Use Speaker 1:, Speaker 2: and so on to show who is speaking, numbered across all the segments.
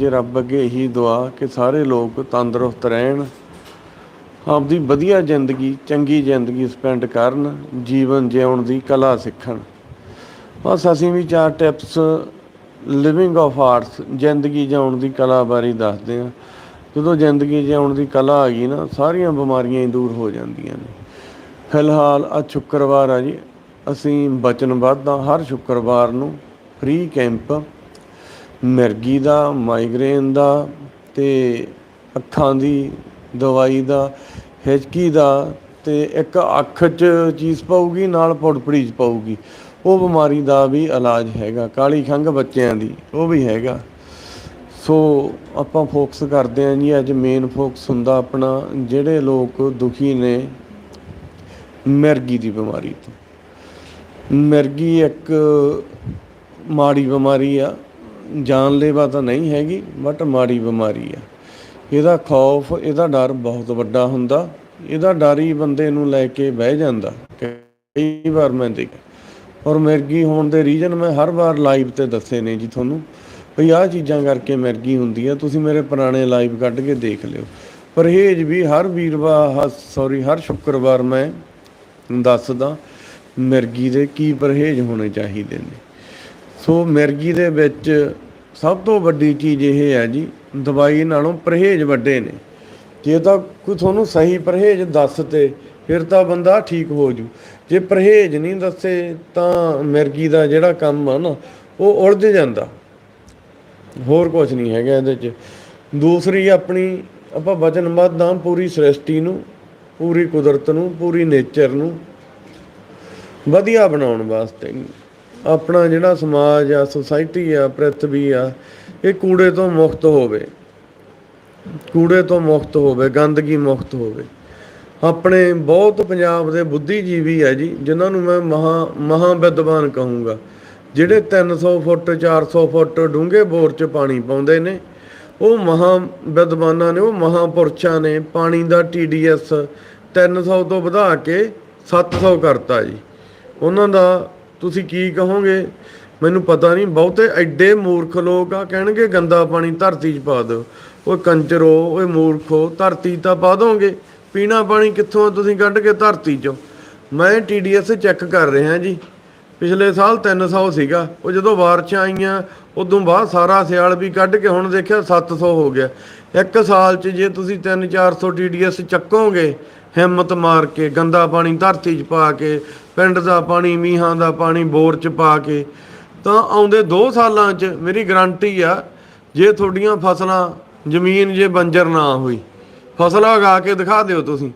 Speaker 1: ਅੱਜ ਰੱਬ ਅੱਗੇ ਇਹੀ ਦੁਆ ਕਿ ਸਾਰੇ ਲੋਕ ਤੰਦਰੁਸਤ ਰਹਿਣ, ਆਪਦੀ ਵਧੀਆ ਜ਼ਿੰਦਗੀ, ਚੰਗੀ ਜ਼ਿੰਦਗੀ ਸਪੈਂਡ ਕਰਨ, ਜੀਵਨ ਜਿਉਣ ਦੀ ਕਲਾ ਸਿੱਖਣ। ਬਸ ਅਸੀਂ ਵੀ ਚਾਰ ਟਿਪਸ ਲਿਵਿੰਗ ਆਫ ਆਰਟਸ ਜ਼ਿੰਦਗੀ ਜਿਉਣ ਦੀ ਕਲਾ ਬਾਰੇ ਦੱਸਦੇ ਹਾਂ। ਜਦੋਂ ਜ਼ਿੰਦਗੀ ਜਿਉਣ ਦੀ ਕਲਾ ਆ ਗਈ ਨਾ, ਸਾਰੀਆਂ ਬਿਮਾਰੀਆਂ ਹੀ ਦੂਰ ਹੋ ਜਾਂਦੀਆਂ ਨੇ। ਫਿਲਹਾਲ ਅੱਜ ਸ਼ੁੱਕਰਵਾਰ ਆ ਜੀ, ਅਸੀਂ ਬਚਨਬੱਧ ਹਾਂ ਹਰ ਸ਼ੁੱਕਰਵਾਰ ਨੂੰ ਫ੍ਰੀ ਕੈਂਪ ਮਿਰਗੀ ਦਾ ਮਾਈਗ੍ਰੇਨ ਦਾ ਤੇ ਅੱਖਾਂ ਦੀ ਦਵਾਈ ਦਾ, ਹਿਚਕੀ ਦਾ ਤੇ ਇੱਕ ਅੱਖ 'ਚ ਚੀਜ਼ ਪਾਊਗੀ, ਨਾਲ ਪੁੜਪੜੀ 'ਚ ਪਾਊਗੀ। ਉਹ ਬਿਮਾਰੀ ਦਾ ਵੀ ਇਲਾਜ ਹੈਗਾ, ਕਾਲੀ ਖੰਘ ਬੱਚਿਆਂ ਦੀ, ਉਹ ਵੀ ਹੈਗਾ। ਸੋ ਆਪਾਂ ਫੋਕਸ ਕਰਦੇ ਹਾਂ ਜੀ, ਅੱਜ ਮੇਨ ਫੋਕਸ ਹੁੰਦਾ ਆਪਣਾ, ਜਿਹੜੇ ਲੋਕ ਦੁਖੀ ਨੇ ਮਿਰਗੀ ਦੀ ਬਿਮਾਰੀ ਤੋਂ। ਮਿਰਗੀ ਇੱਕ ਮਾੜੀ ਬਿਮਾਰੀ ਆ ਜਾਨਲੇਵਾ ਤਾਂ ਨਹੀਂ ਹੈਗੀ ਬਟ ਮਾੜੀ ਬਿਮਾਰੀ ਆ। ਇਹਦਾ ਖੌਫ, ਇਹਦਾ ਡਰ ਬਹੁਤ ਵੱਡਾ ਹੁੰਦਾ। ਇਹਦਾ ਡਰ ਹੀ ਬੰਦੇ ਨੂੰ ਲੈ ਕੇ ਬਹਿ ਜਾਂਦਾ। ਕਈ ਵਾਰ ਮੈਂ ਦੇਖਿਆ ਔਰ ਮਿਰਗੀ ਹੋਣ ਦੇ ਰੀਜ਼ਨ ਮੈਂ ਹਰ ਵਾਰ ਲਾਈਵ ਤੇ ਦੱਸੇ ਨੇ ਜੀ ਤੁਹਾਨੂੰ। ਭਈ ਆਹ ਚੀਜ਼ਾਂ ਕਰਕੇ ਮਿਰਗੀ ਹੁੰਦੀ ਆ, ਤੁਸੀਂ ਮੇਰੇ ਪੁਰਾਣੇ ਲਾਈਵ ਕੱਢ ਕੇ ਦੇਖ ਲਿਓ। ਪਰਹੇਜ ਵੀ ਹਰ ਵੀਰਵਾਰ ਸੌਰੀ ਹਰ ਸ਼ੁੱਕਰਵਾਰ ਮੈਂ ਦੱਸਦਾ ਮਿਰਗੀ ਦੇ ਕੀ ਪਰਹੇਜ ਹੋਣੇ ਚਾਹੀਦੇ ਨੇ। ਸੋ ਮਿਰਗੀ ਦੇ ਵਿੱਚ ਸਭ ਤੋਂ ਵੱਡੀ ਚੀਜ਼ ਇਹ ਹੈ ਜੀ, ਦਵਾਈ ਨਾਲੋਂ ਪਰਹੇਜ ਵੱਡੇ ਨੇ। ਜੇ ਤਾਂ ਕੋਈ ਤੁਹਾਨੂੰ ਸਹੀ ਪਰਹੇਜ ਦੱਸ ਤੇ ਫਿਰ ਤਾਂ ਬੰਦਾ ਠੀਕ ਹੋ ਜੂ। ਜੇ ਪਰਹੇਜ ਨਹੀਂ ਦੱਸੇ, ਤਾਂ ਮਿਰਗੀ ਦਾ ਜਿਹੜਾ ਕੰਮ ਆ ਨਾ, ਉਹ ਉਲਝ ਜਾਂਦਾ। ਹੋਰ ਕੁਝ ਨਹੀਂ ਹੈਗਾ ਇਹਦੇ 'ਚ। ਦੂਸਰੀ ਆਪਣੀ, ਆਪਾਂ ਵਚਨਬੱਧ ਹਾਂ ਪੂਰੀ ਸ੍ਰਿਸ਼ਟੀ ਨੂੰ, ਪੂਰੀ ਕੁਦਰਤ ਨੂੰ, ਪੂਰੀ ਨੇਚਰ ਨੂੰ ਵਧੀਆ ਬਣਾਉਣ ਵਾਸਤੇ। ਆਪਣਾ ਜਿਹੜਾ ਸਮਾਜ ਆ ਸੁਸਾਇਟੀ ਆ, ਪ੍ਰithvi ਆ, ਇਹ ਕੂੜੇ ਤੋਂ ਮੁਕਤ ਹੋਵੇ। ਕੂੜੇ ਤੋਂ ਮੁਕਤ ਹੋਵੇ, ਗੰਦਗੀ ਮੁਕਤ ਹੋਵੇ। ਆਪਣੇ ਬਹੁਤ ਪੰਜਾਬ ਦੇ ਬੁੱਧੀਜੀਵੀ ਆ ਜੀ, ਜਿਨ੍ਹਾਂ ਨੂੰ ਮੈਂ ਮਹਾ ਮਹਾ ਵਿਦਵਾਨ ਕਹੂੰਗਾ। ਜਿਹੜੇ 300 ਫੁੱਟ 400 ਫੁੱਟ ਡੂੰਘੇ ਬੋਰ 'ਚ ਪਾਣੀ ਪਾਉਂਦੇ ਨੇ, ਉਹ ਮਹਾ ਵਿਦਵਾਨਾਂ ਨੇ, ਉਹ ਮਹਾਪੁਰਸ਼ਾਂ ਨੇ ਪਾਣੀ ਦਾ TDS 300 ਤੋਂ ਵਧਾ ਕੇ 700 ਕਰਤਾ ਜੀ। ਉਹਨਾਂ ਦਾ ਤੁਸੀਂ ਕੀ ਕਹੋਗੇ? ਮੈਨੂੰ ਪਤਾ ਨਹੀਂ, ਬਹੁਤੇ ਐਡੇ ਮੂਰਖ ਲੋਕ ਆ, ਕਹਿਣਗੇ ਗੰਦਾ ਪਾਣੀ ਧਰਤੀ 'ਚ ਪਾ ਦਿਓ। ਓਏ ਕੰਜਰੋ, ਓਏ ਮੂਰਖੋ, ਧਰਤੀ ਤਾਂ ਪਾ ਦੋਗੇ। ਪੀਣਾ ਪਾਣੀ ਕਿੱਥੋਂ ਤੁਸੀਂ ਕੱਢ ਕੇ ਧਰਤੀ 'ਚੋਂ। ਮੈਂ TDS ਚੈੱਕ ਕਰ ਰਿਹਾ ਜੀ। ਪਿਛਲੇ ਸਾਲ 300 ਸੀਗਾ। ਉਹ ਜਦੋਂ ਬਾਰਿਸ਼ਾਂ ਆਈਆਂ, ਉਦੋਂ ਬਾਅਦ ਸਾਰਾ ਸਿਆਲ ਵੀ ਕੱਢ ਕੇ ਹੁਣ ਦੇਖਿਆ 700 ਹੋ ਗਿਆ। ਇੱਕ ਸਾਲ 'ਚ ਜੇ ਤੁਸੀਂ 3-400 TDS ਚੱਕੋਗੇ, ਹਿੰਮਤ ਮਾਰ ਕੇ, ਗੰਦਾ ਪਾਣੀ ਧਰਤੀ 'ਚ ਪਾ ਕੇ ਪਿੰਡ ਦਾ ਪਾਣੀ, ਮੀਂਹਾਂ ਦਾ ਪਾਣੀ, ਬੋਰ 'ਚ ਪਾ ਕੇ। ਤਾਂ ਆਉਂਦੇ 2 ਸਾਲਾਂ 'ਚ ਮੇਰੀ ਗਰੰਟੀ ਆ, ਜੇ ਤੁਹਾਡੀਆਂ ਫਸਲਾਂ, ਜ਼ਮੀਨ ਜੇ ਬੰਜਰ ਨਾ ਹੋਈ, ਫਸਲ ਉਗਾ ਕੇ ਦਿਖਾ ਦਿਓ ਤੁਸੀਂ।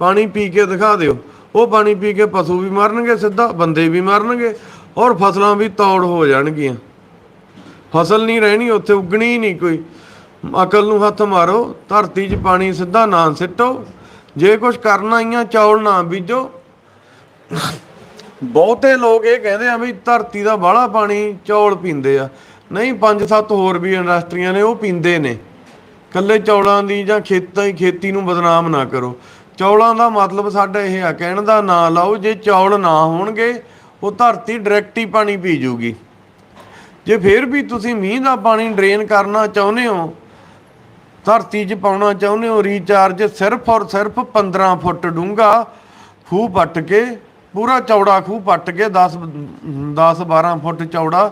Speaker 1: ਪਾਣੀ ਪੀ ਕੇ ਦਿਖਾ ਦਿਓ। ਉਹ ਪਾਣੀ ਪੀ ਕੇ ਪਸ਼ੂ ਵੀ ਮਰਨਗੇ ਸਿੱਧਾ, ਬੰਦੇ ਵੀ ਮਰਨਗੇ, ਔਰ ਫਸਲਾਂ ਵੀ ਤੌੜ ਹੋ ਜਾਣਗੀਆਂ। ਫਸਲ ਨਹੀਂ ਰਹਿਣੀ, ਉੱਥੇ ਉਗਣੀ ਨਹੀਂ ਕੋਈ। ਅਕਲ ਨੂੰ ਹੱਥ ਮਾਰੋ, ਧਰਤੀ 'ਚ ਪਾਣੀ ਸਿੱਧਾ ਨਾ ਸਿੱਟੋ। ਜੇ ਕੁਝ ਕਰਨਾ ਹੀ ਆ, ਚੌਲ ਨਾ ਬੀਜੋ। ਬਹੁਤੇ ਲੋਕ ਇਹ ਕਹਿੰਦੇ ਆ ਵੀ ਧਰਤੀ ਦਾ ਬਾਹਲਾ ਪਾਣੀ ਚੌਲ ਪੀਂਦੇ ਆ। ਨਹੀਂ, ਪੰਜ ਸੱਤ ਹੋਰ ਵੀ ਇੰਡਸਟਰੀਆਂ ਨੇ, ਉਹ ਪੀਂਦੇ ਨੇ। ਕੱਲੇ ਚੌਲਾਂ ਦੀ ਜਾਂ ਖੇਤਾਂ ਹੀ ਖੇਤੀ ਨੂੰ ਬਦਨਾਮ ਨਾ ਕਰੋ। ਚੌਲਾਂ ਦਾ ਮਤਲਬ ਸਾਡਾ ਇਹ ਆ, ਕਹਿਣ ਦਾ ਨਾਂ ਲਾਓ, ਜੇ ਚੌਲ ਨਾ ਹੋਣਗੇ, ਉਹ ਧਰਤੀ ਡਾਇਰੈਕਟ ਹੀ ਪਾਣੀ ਪੀ ਜੂਗੀ ਜੇ ਫਿਰ ਵੀ ਤੁਸੀਂ ਮੀਂਹ ਦਾ ਪਾਣੀ ਡਰੇਨ ਕਰਨਾ ਚਾਹੁੰਦੇ ਹੋ, ਧਰਤੀ 'ਚ ਪਾਉਣਾ ਚਾਹੁੰਦੇ ਹੋ ਰੀਚਾਰਜ ਸਿਰਫ ਔਰ ਸਿਰਫ 15 ਫੁੱਟ ਡੂੰਘਾ ਖੂਹ ਪੱਟ ਕੇ ਪੂਰਾ ਚੌੜਾ ਖੂਹ ਪੱਟ ਕੇ 10 10 12 ਫੁੱਟ ਚੌੜਾ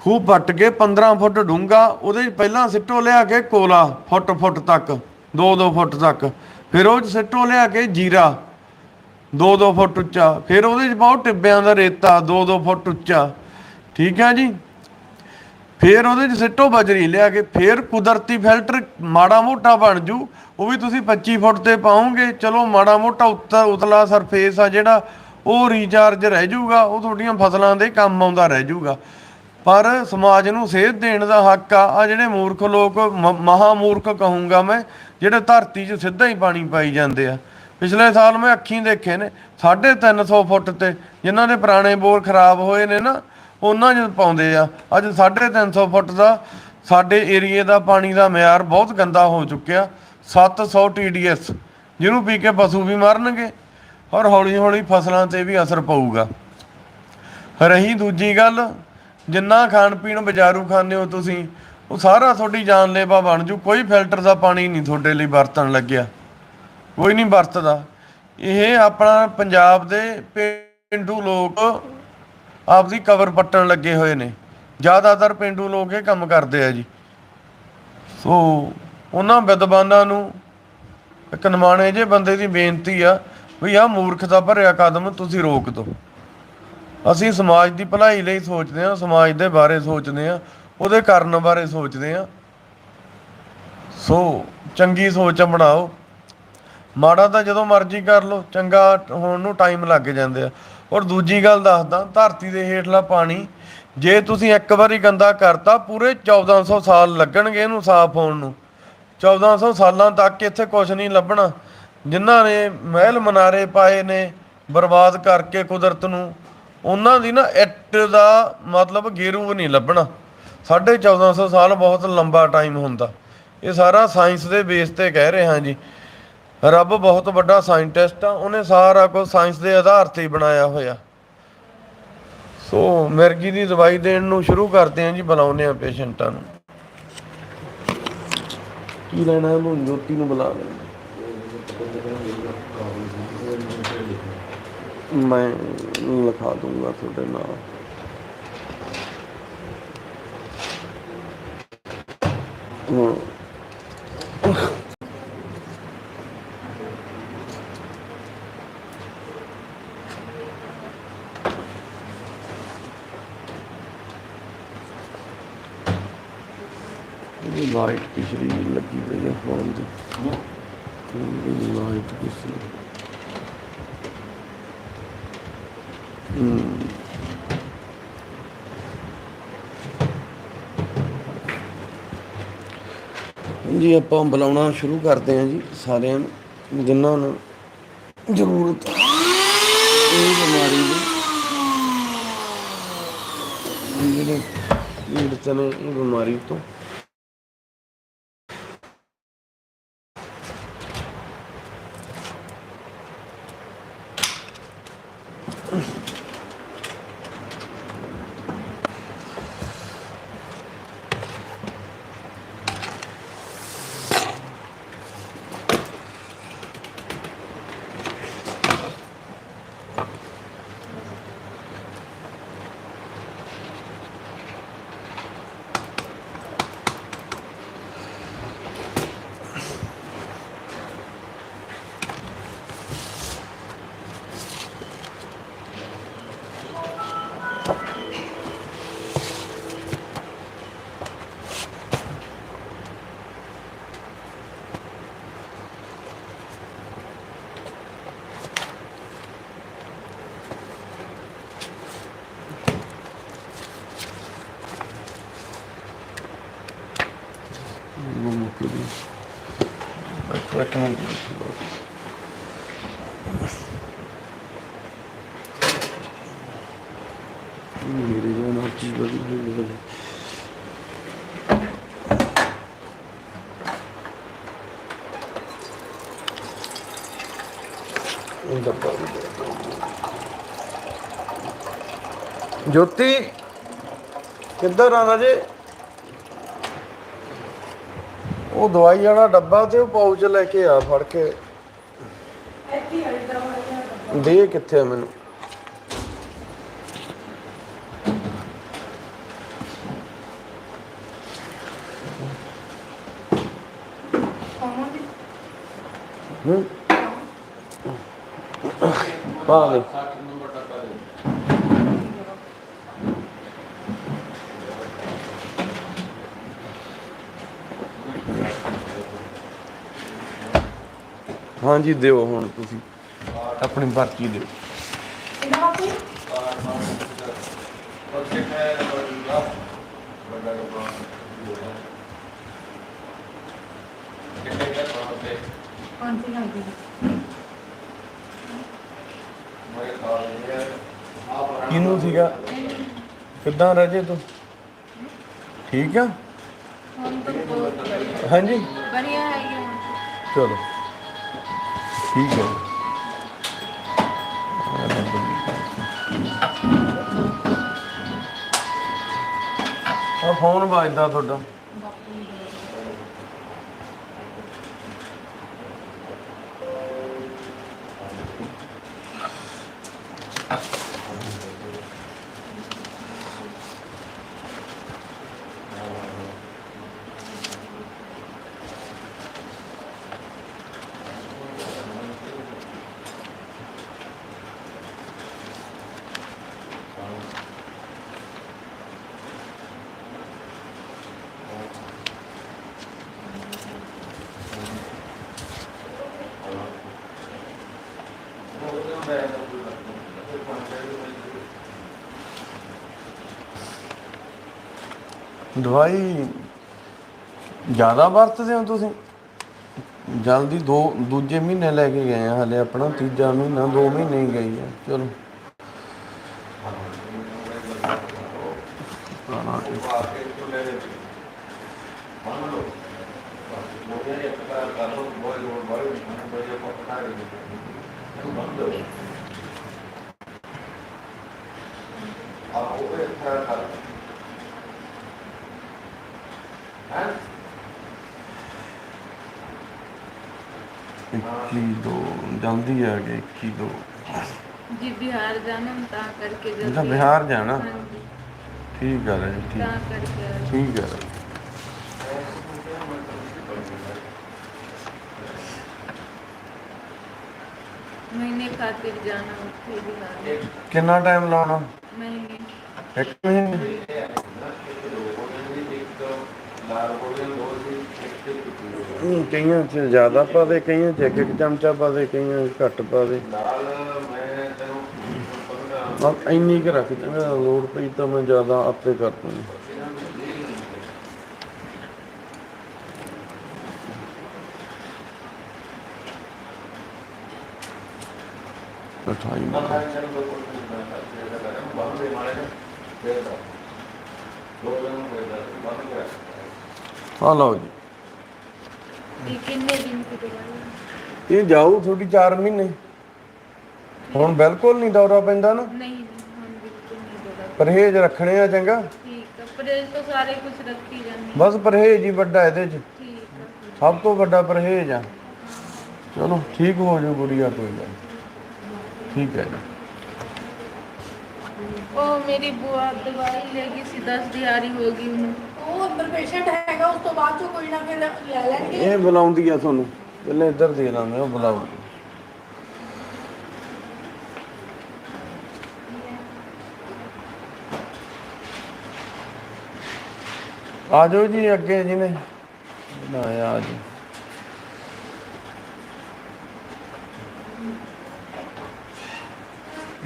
Speaker 1: ਖੂਹ ਪੱਟ ਕੇ 15 ਫੁੱਟ ਡੂੰਘਾ, ਉਹਦੇ 'ਚ ਪਹਿਲਾਂ ਸਿੱਟੋ ਲਿਆ ਕੇ ਕੋਲਾ ਫੁੱਟ ਫੁੱਟ ਤੱਕ 2-2 ਫੁੱਟ ਤੱਕ। ਫਿਰ ਉਹ 'ਚ ਸਿੱਟੋ ਲਿਆ ਕੇ ਜੀਰਾ 2-2 ਫੁੱਟ ਉੱਚਾ। ਫਿਰ ਉਹਦੇ 'ਚ ਬਹੁਤ ਟਿੱਬਿਆਂ ਦਾ ਰੇਤਾ 2-2 ਫੁੱਟ ਉੱਚਾ। ਠੀਕ ਹੈ ਜੀ? ਫੇਰ ਉਹਦੇ 'ਚ ਸਿੱਟੋ ਬਜਰੀ ਲਿਆ ਕੇ, ਫੇਰ ਕੁਦਰਤੀ ਫਿਲਟਰ ਮਾੜਾ ਮੋਟਾ ਬਣ ਜੂ। ਉਹ ਵੀ ਤੁਸੀਂ 25 ਫੁੱਟ ਤੇ ਪਾਉਂਗੇ ਚਲੋ ਮਾੜਾ ਮੋਟਾ ਉੱਤਰ ਉਤਲਾ ਸਰਫੇਸ ਆ ਜਿਹੜਾ, ਉਹ ਰੀਚਾਰਜ ਰਹਿ ਜਾਊਗਾ ਉਹ ਤੁਹਾਡੀਆਂ ਫਸਲਾਂ ਦੇ ਕੰਮ ਆਉਂਦਾ ਰਹਿ ਜਾਊਗਾ ਪਰ ਸਮਾਜ ਨੂੰ ਸੇਧ ਦੇਣ ਦਾ ਹੱਕ ਆ ਆ ਜਿਹੜੇ ਮੂਰਖ ਲੋਕ, ਮ- ਮਹਾ ਮੂਰਖ ਕਹੂੰਗਾ ਮੈਂ, ਜਿਹੜੇ ਧਰਤੀ 'ਚ ਸਿੱਧਾ ਹੀ ਪਾਣੀ ਪਾਈ ਜਾਂਦੇ ਆ। ਪਿਛਲੇ ਸਾਲ ਮੈਂ ਅੱਖੀਂ ਦੇਖੇ ਨੇ 350 ਫੁੱਟ ਤੇ, ਜਿਨ੍ਹਾਂ ਦੇ ਪੁਰਾਣੇ ਬੋਰ ਖਰਾਬ ਹੋਏ ਨੇ ਨਾ ਉਹਨਾਂ 'ਚ ਪਾਉਂਦੇ ਆ। ਅੱਜ 350 ਫੁੱਟ ਦਾ ਸਾਡੇ ਏਰੀਏ ਦਾ ਪਾਣੀ ਦਾ ਮਿਆਰ ਬਹੁਤ ਗੰਦਾ ਹੋ ਚੁੱਕਿਆ। 700 TDS ਜਿਹਨੂੰ ਪੀ ਕੇ ਪਸ਼ੂ ਵੀ ਮਰਨਗੇ ਔਰ ਹੌਲੀ ਹੌਲੀ ਫਸਲਾਂ ਤੇ ਵੀ ਅਸਰ ਪਊਗਾ। ਰਹੀ ਦੂਜੀ ਗੱਲ, ਜਿੰਨਾ ਖਾਣ ਪੀਣ ਬਾਜ਼ਾਰੂ ਖਾਂਦੇ ਹੋ ਤੁਸੀਂ, ਉਹ ਸਾਰਾ ਤੁਹਾਡੀ ਜਾਨਲੇਵਾ ਬਣ ਜੂ। ਕੋਈ ਫਿਲਟਰ ਦਾ ਪਾਣੀ ਨਹੀਂ ਤੁਹਾਡੇ ਲਈ ਵਰਤਣ ਲੱਗਿਆ। ਕੋਈ ਨਹੀਂ ਵਰਤਦਾ। ਇਹ ਆਪਣਾ ਪੰਜਾਬ ਦੇ ਪਿੰਡੂ ਲੋਕ ਆਪਦੀ ਕਬਰ ਪੱਟਣ ਲੱਗੇ ਹੋਏ ਨੇ। ਜ਼ਿਆਦਾਤਰ ਪਿੰਡੂ ਲੋਕ ਇਹ ਕੰਮ ਕਰਦੇ ਆ ਜੀ। ਸੋ, ਉਹਨਾਂ ਵਿਦਵਾਨਾਂ ਨੂੰ ਇੱਕ ਨਮਾਣੇ ਜੇ ਬੰਦੇ ਦੀ ਬੇਨਤੀ ਆ ਵੀ ਆਹ ਮੂਰਖਤਾ ਭਰਿਆ ਕਦਮ ਤੁਸੀਂ ਰੋਕ ਦਿਓ। ਅਸੀਂ ਸਮਾਜ ਦੀ ਭਲਾਈ ਲਈ ਸੋਚਦੇ ਹਾਂ, ਸਮਾਜ ਦੇ ਬਾਰੇ ਸੋਚਦੇ ਹਾਂ, ਉਹਦੇ ਕਰਨ ਬਾਰੇ ਸੋਚਦੇ ਹਾਂ। ਸੋ, ਚੰਗੀ ਸੋਚ ਬਣਾਓ। ਮਾੜਾ ਤਾਂ ਜਦੋਂ ਮਰਜ਼ੀ ਕਰ ਲਓ, ਚੰਗਾ ਹੋਣ ਨੂੰ ਟਾਈਮ ਲੱਗ ਜਾਂਦੇ ਆ। ਔਰ ਦੂਜੀ ਗੱਲ ਦੱਸਦਾ, ਧਰਤੀ ਦੇ ਹੇਠਲਾ ਪਾਣੀ, ਜੇ ਤੁਸੀਂ ਇੱਕ ਵਾਰੀ ਗੰਦਾ ਕਰਤਾ, ਪੂਰੇ 1400 ਸਾਲ ਲੱਗਣਗੇ ਇਹਨੂੰ ਸਾਫ਼ ਹੋਣ ਨੂੰ। 1400 ਸਾਲਾਂ ਤੱਕ ਇੱਥੇ ਕੁਝ ਨਹੀਂ ਲੱਭਣਾ। ਜਿਨ੍ਹਾਂ ਨੇ ਮਹਿਲ ਮਨਾਰੇ ਪਾਏ ਨੇ, ਬਰਬਾਦ ਕਰਕੇ ਕੁਦਰਤ ਨੂੰ, ਉਹਨਾਂ ਦੀ ਨਾ ਇੱਟ ਦਾ ਮਤਲਬ ਗੇਰੂ ਵੀ ਨਹੀਂ ਲੱਭਣਾ। 1450 ਸਾਲ ਬਹੁਤ ਲੰਬਾ ਟਾਈਮ ਹੁੰਦਾ। ਇਹ ਸਾਰਾ ਸਾਇੰਸ ਦੇ ਬੇਸ ਤੇ ਕਹਿ ਰਹੇ ਹਾਂ ਜੀ। ਰੱਬ ਬਹੁਤ ਵੱਡਾ ਸਾਇੰਟਿਸਟ ਆ, ਉਹਨੇ ਸਾਰਾ ਕੁਝ ਸਾਇੰਸ ਦੇ ਆਧਾਰ ਤੇ ਹੀ ਬਣਾਇਆ ਹੋਇਆ। ਸੋ ਮਿਰਗੀ ਦੀ ਦਵਾਈ ਦੇਣ ਨੂੰ ਸ਼ੁਰੂ ਕਰਦੇ ਹਾਂ ਜੀ, ਬੁਲਾਉਂਦੇ ਆ ਪੇਸ਼ੈਂਟਾਂ ਨੂੰ। ਕੀ ਲੈਣਾ ਉਹਨੂੰ? ਜੋਤੀ ਨੂੰ ਬੁਲਾ ਲੈਣਾ। ਮੈਂ ਲਿਖਾ ਦੂੰਗਾ ਤੁਹਾਡੇ ਨਾਲ। ਹਾਂ। ਲਾਈਟ ਪਿਛਲੀ ਜਿਹੀ ਲੱਗੀ ਪਈ ਹੈ ਫੋਨ ਦੀ। ਇਹ ਲਾਈਟ ਪਿਛਲੀ ਹਮ। ਜੀ, ਆਪਾਂ ਬੁਲਾਉਣਾ ਸ਼ੁਰੂ ਕਰਦੇ ਹਾਂ ਜੀ ਸਾਰਿਆਂ ਨੂੰ, ਜਿਨ੍ਹਾਂ ਨੂੰ ਜ਼ਰੂਰਤ ਇਹ ਬਿਮਾਰੀ ਦੀ ਜਿਹੜੇ ਪੀੜਤ ਨੇ ਇਹ ਬਿਮਾਰੀ ਤੋਂ ਮੁੱਕ ਗਈ ਇੱਕ ਇੱਕ ਮਿੰਟ ਮੇਰੇ ਜੋ ਨਾ ਚੀਜ਼ ਬੜੀ ਹੋਈ ਹੈ ਇਹ ਡੱਬਾ ਵੀ ਦੇ ਦਿਓ। ਜੋਤੀ ਕਿੱਧਰ ਆਣਾ ਜੇ ਉਹ ਦਵਾਈ ਵਾਲਾ ਡੱਬਾ ਤੇ ਉਹ ਪਾਉਚ ਲੈ ਕੇ ਆ ਫੜ ਕੇ। ਦੇ ਕਿੱਥੇ ਆ ਮੈਨੂੰ? ਹੂੰ। ਪਾ ਦੇ ਹਾਂਜੀ ਦਿਓ ਹੁਣ ਤੁਸੀਂ। ਆਪਣੀ ਪਰਚੀ ਦਿਓ।
Speaker 2: ਹਾਂਜੀ ਹਾਂਜੀ।
Speaker 1: ਕਿਹਨੂੰ ਸੀਗਾ? ਕਿੱਦਾਂ ਰਜੇ ਤੂੰ? ਠੀਕ ਆ? ਹਾਂਜੀ।
Speaker 2: ਵਧੀਆ ਹੁਣ
Speaker 1: ਚਲੋ। ਠੀਕ ਹੈ। ਆ ਫੋਨ ਵੱਜਦਾ ਤੁਹਾਡਾ। ਦਵਾਈ ਜ਼ਿਆਦਾ ਵਰਤਦੇ ਹੋ ਤੁਸੀਂ? ਜਲਦੀ ਦੋ, ਦੂਜੇ ਮਹੀਨੇ ਲੈ ਕੇ ਗਏ ਆ ਹਲੇ ਆਪਣਾ, ਤੀਜਾ ਮਹੀਨਾ 2 ਮਹੀਨੇ ਹੀ ਗਈ ਆ, ਚਲੋ। ਜਲਦੀ ਆ ਗਏ 21 ਦੋ।
Speaker 2: ਜੀ ਬਿਹਾਰ ਜਾਣਾ ਤਾਂ ਕਰਕੇ ਜਲਦੀ।
Speaker 1: ਬਿਹਾਰ ਜਾਣਾ।
Speaker 2: ਹਾਂਜੀ,
Speaker 1: ਠੀਕ ਆ ਜੀ ਠੀਕ।
Speaker 2: ਤਾਂ ਕਰਕੇ ਆ ਗਏ।
Speaker 1: ਠੀਕ ਹੈ।
Speaker 2: ਮਹੀਨੇ ਖਾतिर ਜਾਣਾ ਉੱਥੇ ਬਿਹਾਰ।
Speaker 1: ਕਿੰਨਾ ਟਾਈਮ ਲਾਉਣਾ?
Speaker 2: ਮਹੀਨੇ।
Speaker 1: ਇੱਕ ਮਹੀਨੇ? ਕਈਆਂ ਚ ਜ਼ਿਆਦਾ ਪਾ ਦੇ ਕਈਆਂ ਚ ਇੱਕ ਇੱਕ ਚਮਚਾ ਪਾ ਦੇ ਕਈਆਂ ਚ ਘੱਟ ਪਾ ਦੇ। ਬਸ ਇੰਨੀ ਕੁ ਰੱਖ ਚੰਗਾ ਲੋੜ ਪਈ ਤਾਂ ਮੈਂ ਜ਼ਿਆਦਾ ਆਪੇ ਕਰ ਦੂੰਗਾ। ਹਾਂ ਲਓ ਜੀ।
Speaker 2: ਇਹ ਕਿੰਨੇ ਦਿਨ ਦੀ ਦਵਾਈ
Speaker 1: ਇਹ ਜਾਊ ਤੁਹਾਡੀ 4 ਮਹੀਨੇ। ਹੁਣ ਬਿਲਕੁਲ ਨਹੀਂ ਦੌਰਾ ਪੈਂਦਾ ਨਾ।
Speaker 2: ਨਹੀਂ ਨਹੀਂ ਹੁਣ ਬਿਲਕੁਲ ਨਹੀਂ ਦਵਾਈ
Speaker 1: ਪਰਹੇਜ਼ ਰੱਖਣੇ ਆ ਚੰਗਾ।
Speaker 2: ਠੀਕ ਆ ਪਰਹੇਜ਼ ਤਾਂ ਸਾਰੇ ਕੁਝ ਰੱਖੀ ਜਾਂਦੀ
Speaker 1: ਬਸ ਪਰਹੇਜ਼ ਹੀ ਵੱਡਾ ਇਹਦੇ 'ਚ।
Speaker 2: ਠੀਕ ਆ।
Speaker 1: ਸਭ ਤੋਂ ਵੱਡਾ ਪਰਹੇਜ਼ ਆ। ਚਲੋ ਠੀਕ ਹੋ ਜਾਊ ਗੁੜੀਆ ਕੋਈ ਗੱਲ ਨੀ। ਠੀਕ ਹੈ ਜੀ।
Speaker 2: ਉਹ ਮੇਰੀ ਬੁਆ ਦਵਾਈ ਲੈ ਗਈ ਸੀ 10 ਦਿਹਾੜੀ ਹੋ ਗਈ ਉਹਨੂੰ।
Speaker 3: ਉਹ ਅੰਦਰ ਪੇਸ਼ੈਂਟ ਹੈਗਾ ਉਸ ਤੋਂ ਬਾਅਦ ਚੋਂ ਕੋਈ ਨਾ ਫਿਰ ਲੈ ਲੈਣਗੇ।
Speaker 1: ਇਹ ਬੁਲਾਉਂਦੀ ਆ ਤੁਹਾਨੂੰ? ਪਹਿਲੇ ਇੱਧਰ ਦੇ ਲਾਂਗੇ ਉਹ ਬੁਲਾਉਂਦੀ। ਆ ਜਾਓ ਜੀ ਅੱਗੇ ਜਿਹਨੇ ਨਾ ਆ ਜਾਓ।